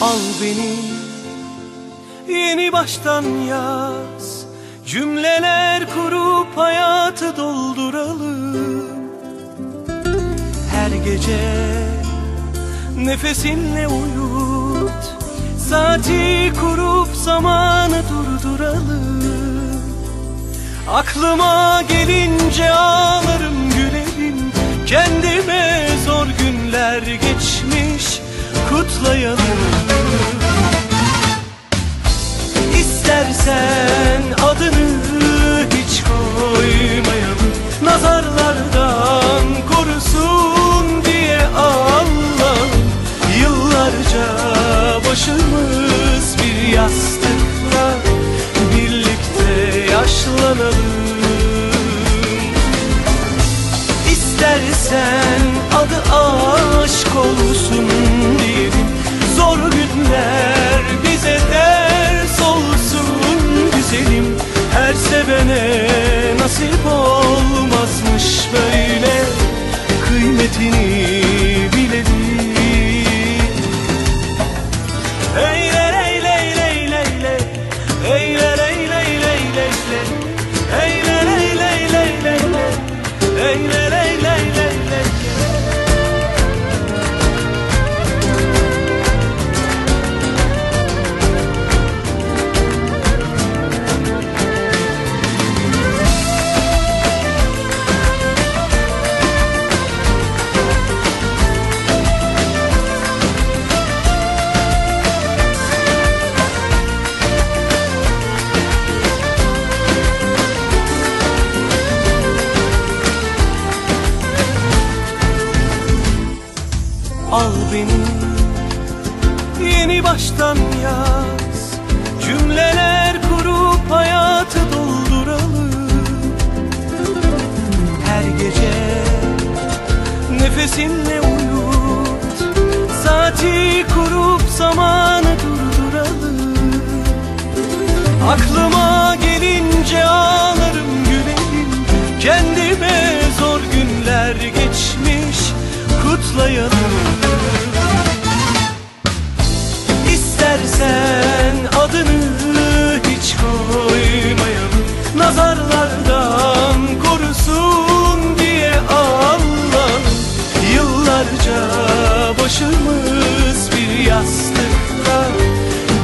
Al beni yeni baştan yaz. Cümleler kurup hayatı dolduralım. Her gece nefesinle uyut. Saati kurup zamanı durduralım. Aklıma gelince ağlarım gülerim. Kendime zor günler geçmiş. Kutlayalım İstersen adını hiç koymayalım. Nazarlardan korusun diye Allah Yıllarca başımız bir yastıkla Birlikte yaşlanalım. İstersen adı aşk olsun diyelim Al beni. Yeni baştan yaz Cümleler kurup hayatı dolduralım. Her gece nefesinle uyut Saati kurup zamanı durduralım. Aklıma gelince ağlarım gülerim Kendime zor günler geçmiş kutlayalım Nazarlardan korusun diye Allah Yıllarca başımız bir yastıkta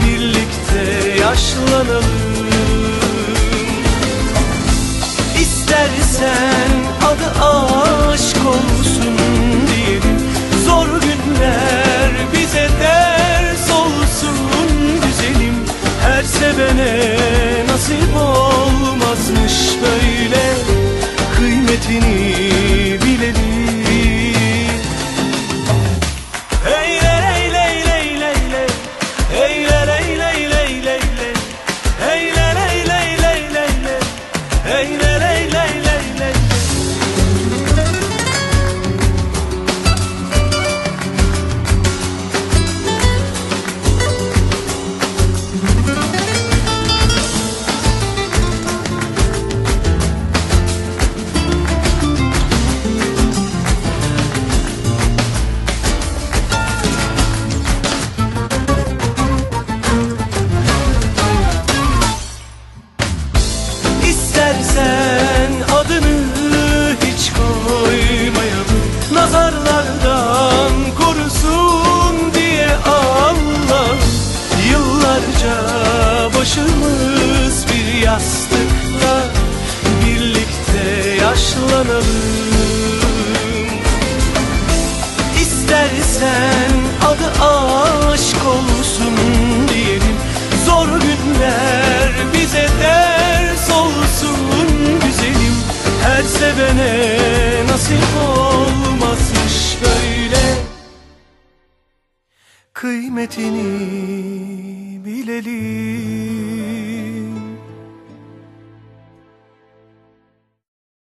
Birlikte yaşlanalım. İstersen adı aşk olsun diyelim Zor günler bize ders olsun güzelim. Her sevene başımız bir yastıkla Birlikte yaşlanalım. İstersen adı aşk olsun diyelim. Zor günler bize ders olsun güzelim. Her sevene nasip olmazmış böyle. Kıymetini bekledim